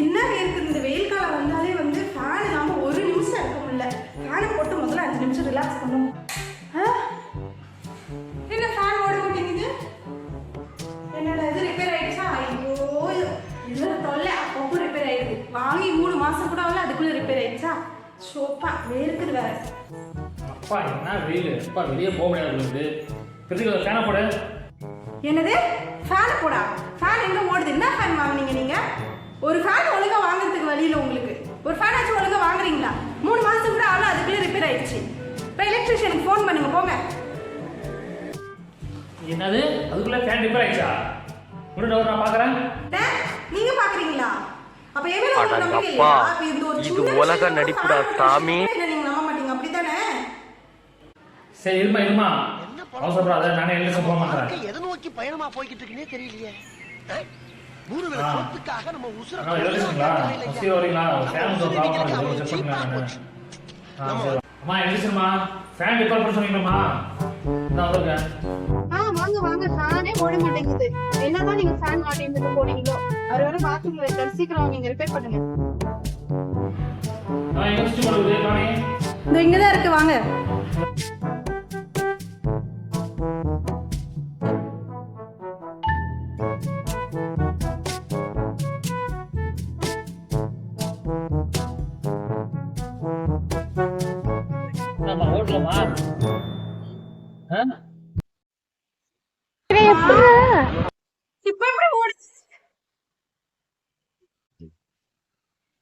என்ன இருக்குது? இந்த வெயில் காலம் வந்தாலே வந்து ஃபேன் இல்லாமல் ஒரு நிமிஷம் இருக்க முடியல. ஃபேனை போட்டு முதல்ல அஞ்சு நிமிஷம் ரிலாக்ஸ் பண்ணுவோம்? என்ன ஃபேன் ஓட மாட்டேங்குது? என்னடா இது? ரிப்பேர் ஆயிடுச்சா? ஐயோ இதுல தொல்லை. அப்பப்போ ரிப்பேர் ஆயிடுது. வாங்கி மூணு மாசம் கூட ஆகல அதுக்குள்ள ரிப்பேர் ஆயிடுச்சா? சோப்பா வேர்க்குது வேற. அப்பா என்ன வெயில்? அப்பா வெளியே போக முடியாது பிரிச்சுக்க ஃபேனை போடு. என்னது? ஃபேன் போடா? ஃபேன் எங்க ஓடுது? என்ன ஃபேன் ஒரு ஃபேன் ஒழுங்கா வாங்குறதுக்கு வழியில உங்களுக்கு. ஒரு ஃபேன் ஆச்சும் ஒழுங்கா வாங்குறீங்களா? மூணு மாசம் கூட ஆகல அதுக்குள்ளே ரிப்பேர் ஆயிடுச்சு. இப்போ எலக்ட்ரிஷியனுக்கு ஃபோன் பண்ணுங்க போங்க. என்னது? அதுக்குள்ளே ஃபேன் ரிப்பேர் ஆயிடுச்சா? ஒரு நான் பார்க்குறேன். நீங்க பாக்குறீங்களா அப்ப மேல உங்களுக்கு நம்பிக்கை இல்லையா? அப்ப இந்த ஒரு இது உலக நடிப்புடா, சாமி. நீங்க நம்ப மாட்டீங்க? அப்படித்தானே? சரி இருமா இருமா. அவசரப்படாத நானே எழுத போக மாட்டேன் எதை நோக்கி பயணமா போய்கிட்டு இருக்குன்னே தெரியலையே. சோத்துக்காக நம்ம உசுர அம்மா ஃபேன் நான் வந்திருக்கேன் ஆ வாங்க வாங்க. ஃபேனே ஓட மாட்டேங்குது. என்னதான் நீங்க ஃபேன் மாட்டேங்குது போனீங்களோ அவர் வர பாத்ரூம்ல இருக்காரு. சீக்கிரம் நீங்க ரிப்பேர் பண்ணுங்க. நான் எங்கே இந்த இங்க தான் இருக்கு. வாங்க. நம்ம ஓட்டலாமா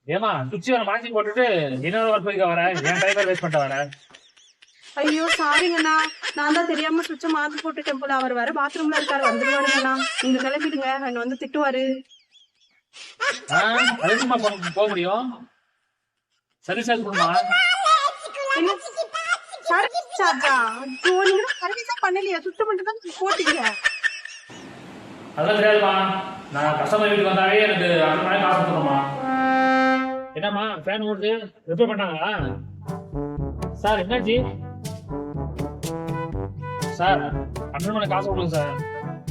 ஏமா சுவிட்ச் வர மாற்றி போட்டுட்டு இன்னொரு ஒர்க் போய்க்க வர. என் டைமர் வேஸ்ட் பண்ணிட்டு வர. ஐயோ சாரிங்கண்ணா. நான் தான் தெரியாம சுவிட்ச மாத்தி போட்டுட்டேன் போல. அவர் வர பாத்ரூம்ல இருக்காரு. வந்துருவாருங்கண்ணா நீங்க கிளம்பிடுங்க. அங்க வந்து திட்டுவாரு. ஆ அது எப்படிம்மா போக முடியும்? சர்வீஸ் என்ன சர்வீஸ் சார்ஜா? நீங்க சர்வீஸா பண்ணலையா சுத்தம் மட்டும் தான் போட்டீங்க. அதெல்லாம் தெரியாதுமா நான் கஸ்டமர் வீட்டுக்கு வந்தாவே எனக்கு அந்த மாதிரி காசு கொடுத்துருமா என்னம்மா ஃபேன் ஓடுது? ரிப்பேர் பண்ணாங்களா? சார் என்னாச்சு? சார் பன்னெண்டு மணி காசு கொடுங்க சார்.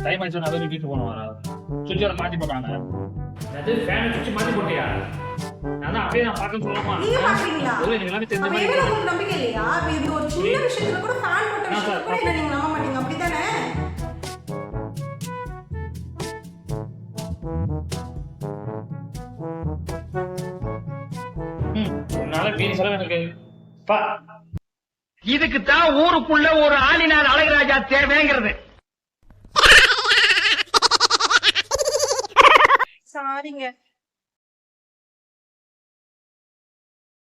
டைம் ஆயிடுச்சு நான் வீட்டுக்கு போகணும் சுவிட்ச் வர மாற்றி போட்டாங்க அது ஃபேன் சுவிட்ச் மாற்றி போட்டியா? நான் அப்படியே நான் பார்க்க சொல்லலாமா நீங்க பாக்குறீங்களா இல்லை எனக்கு எல்லாமே தெரிஞ்ச அப்ப மாதிரி எங்க உங்களுக்கு நம்பிக்கை இல்லையா? அப்ப இந்த ஒரு சின்ன விஷயத்துல கூட ஃபேன் போட்ட விஷயத்துல. கூட என்ன நீங்க நம்ப மாட்டீங்க? அப்படித்தானே? ம் உன்னால மீறி செலவு எனக்கு. பா. இதுக்கு தான் ஊருக்குள்ள ஒரு ஆளினார் அழகுராஜா தேவைங்கிறது. சாரிங்க.